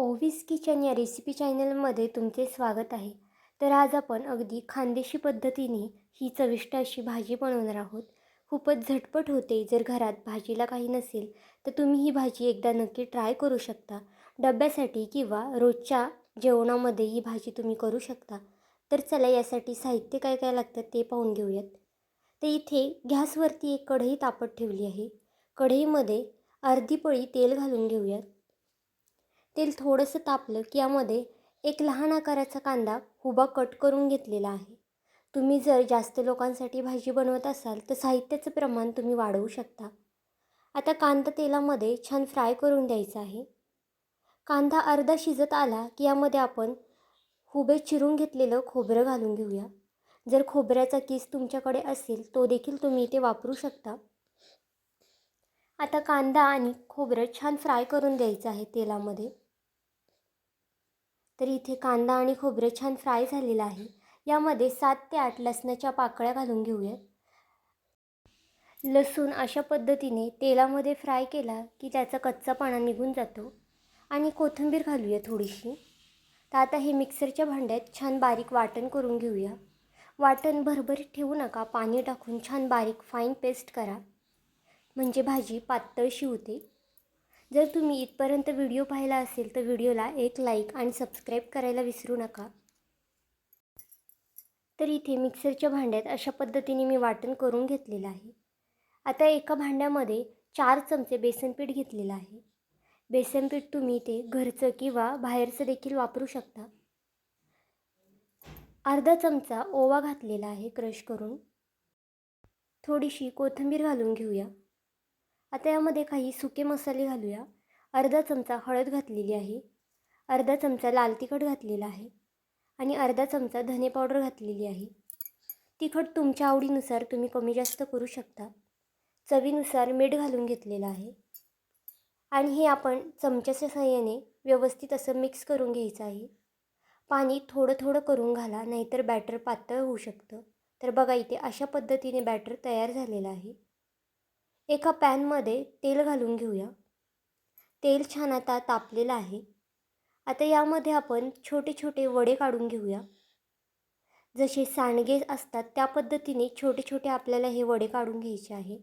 ओवीस kitchen या recipe चॅनलमध्ये तुमचे स्वागत आहे. तर आज आपण अगदी खानदेशी पद्धतीने ही चविष्ट अशी भाजी बनवणार आहोत. खूपच झटपट होते जर घरात भाजीला काही नसेल तर तुम्ही ही भाजी एकदा नक्की ट्राय करू शकता. डब्यासाठी किंवा रोजच्या जेवणामध्ये ही भाजी तुम्ही करू शकता. तर चला यासाठी साहित्य काय काय लागतं ते पाहून घेऊयात. तर इथे गॅसवरती एक कढई तापत ठेवली आहे. कढईमध्ये अर्धी पळी तेल घालून घेऊयात. तेल थोडंसं तापलं की यामध्ये एक लहान आकाराचा कांदा उभा कट करून घेतलेला आहे. तुम्ही जर जास्त लोकांसाठी भाजी बनवत असाल तर साहित्याचं प्रमाण तुम्ही वाढवू शकता. आता कांदा तेलामध्ये छान फ्राय करून द्यायचा आहे. कांदा अर्धा शिजत आला की यामध्ये आपण हुबे चिरून घेतलेलं खोबरं घालून घेऊया. जर खोबऱ्याचा किस तुमच्याकडे असेल तो देखील तुम्ही इथे वापरू शकता. आता कांदा आणि खोबरं छान फ्राय करून द्यायचं आहे तेलामध्ये. तर इथे कांदा आणि खोबरं छान फ्राय झालेलं आहे. यामध्ये सात ते आठ लसणाच्या पाकळ्या घालून घेऊयात. लसूण अशा पद्धतीने तेलामध्ये फ्राय केला की त्याचा कच्चापणा निघून जातो. आणि कोथिंबीर घालूया थोडीशी. तर आता हे मिक्सरच्या भांड्यात छान बारीक वाटण करून घेऊया. वाटण भरभरीत ठेवू नका पाणी टाकून छान बारीक फाईन पेस्ट करा. म्हणजे भाजी पातळशी होते जर तुम्ही इथपर्यंत व्हिडिओ पाहिला असेल तर व्हिडिओला एक लाईक आणि सबस्क्राईब करायला विसरू नका. तर इथे मिक्सरच्या भांड्यात अशा पद्धतीने मी वाटण करून घेतलेलं आहे. आता एका भांड्यामध्ये चार चमचे बेसनपीठ घेतलेलं आहे. बेसनपीठ तुम्ही ते घरचं किंवा बाहेरचं देखील वापरू शकता. अर्धा चमचा ओवा घातलेला आहे क्रश करून. थोडीशी कोथिंबीर घालून घेऊया. आता यामध्ये काही सुके मसाले घालूया. अर्धा चमचा हळद घातलेली आहे. अर्धा चमचा लाल तिखट घातलेला आहे. आणि अर्धा चमचा धने पावडर घातलेली आहे. तिखट तुमच्या आवडीनुसार तुम्ही कमी जास्त करू शकता. चवीनुसार मीठ घालून घेतलेलं आहे. आणि हे आपण चमच्याच्या सहाय्याने व्यवस्थित असं मिक्स करून घ्यायचं आहे. पाणी थोडं थोडं करून घाला नाहीतर बॅटर पातळ होऊ शकतं. तर बघा इथे अशा पद्धतीने बॅटर तयार झालेलं आहे. एका पॅनमध्ये तेल घालून घेऊया. तेल छान आता तापलेलं आहे. आता यामध्ये आपण छोटे छोटे वडे काढून घेऊया. जसे सांडगे असतात त्या पद्धतीने छोटे छोटे आपल्याला हे वडे काढून घ्यायचे आहे.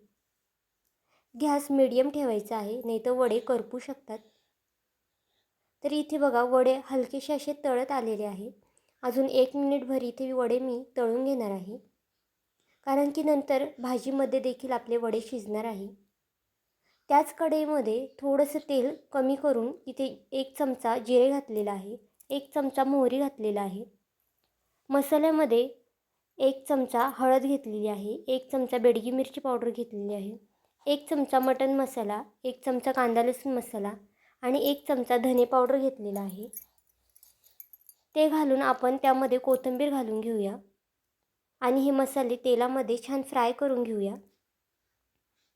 गॅस मिडियम ठेवायचा आहे नाही तर वडे करपू शकतात. तर इथे बघा वडे हलकेसे असे तळत आलेले आहे. अजून एक मिनिटभर इथे वडे मी तळून घेणार आहे. कारण की नंतर भाजीमध्ये देखील आपले वडे शिजणार आहे. त्याच कढईमध्ये थोडंसं तेल कमी करून इथे एक चमचा जिरे घातलेला आहे एक चमचा मोहरी घातलेला आहे. मसाल्यामध्ये एक चमचा हळद घेतलेली आहे एक चमचा बेडगी मिरची पावडर घेतलेली आहे एक चमचा मटन मसाला एक चमचा कांदा लसूण मसाला आणि एक चमचा धने पावडर घेतलेला आहे. ते घालून आपण त्यामध्ये कोथिंबीर घालून घेऊया. आणि हे मसाले तेलामध्ये छान फ्राय करून घेऊया.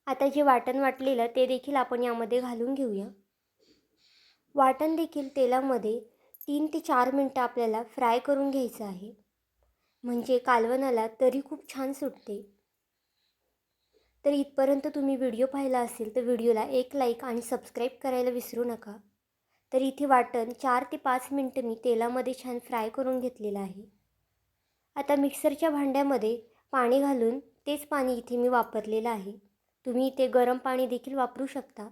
आता जे वाटण वाटलेलं ते देखील आपण यामध्ये घालून घेऊया. वाटण देखील तेलामध्ये तीन ते चार मिनटं आपल्याला फ्राय करून घ्यायचं आहे. म्हणजे कालवणाला तरी खूप छान सुटते. तर इथपर्यंत तुम्ही व्हिडिओ पाहिला असेल तर व्हिडिओला एक लाईक आणि सबस्क्राईब करायला विसरू नका. तर इथे वाटण चार ते पाच मिनटं मी तेलामध्ये छान फ्राय करून घेतलेलं आहे. आता मिक्सरच्या भांड्यामध्ये पाणी घालून तेच पाणी इथे मी वापरलेलं आहे. तुम्ही इथे गरम पाणी देखील वापरू शकता.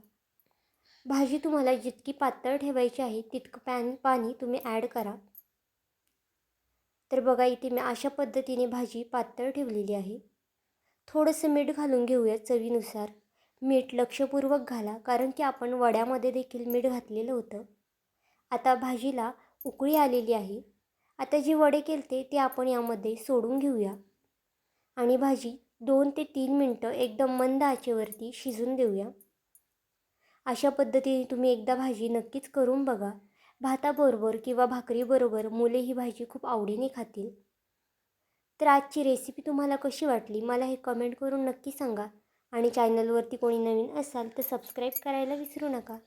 भाजी तुम्हाला जितकी पातळ ठेवायची आहे तितकं पॅन पाणी तुम्ही ॲड करा. तर बघा इथे मी अशा पद्धतीने भाजी पातळ ठेवलेली आहे. थोडंसं मीठ घालून घेऊया चवीनुसार. मीठ लक्षपूर्वक घाला कारण की आपण वड्यामध्ये देखील मीठ घातलेलं होतं. आता भाजीला उकळी आलेली आहे. आता जी वडे केलते ते आपण यामध्ये सोडून घेऊया. आणि भाजी दोन ते तीन मिनटं एकदम मंद आचेवरती शिजून देऊया. अशा पद्धतीने तुम्ही एकदा भाजी नक्कीच करून बघा. भाताबरोबर किंवा भाकरीबरोबर मुले ही भाजी खूप आवडीने खातील. तर आजची रेसिपी तुम्हाला कशी वाटली मला हे कमेंट करून नक्की सांगा. आणि चॅनलवरती कोणी नवीन असाल तर सबस्क्राईब करायला विसरू नका.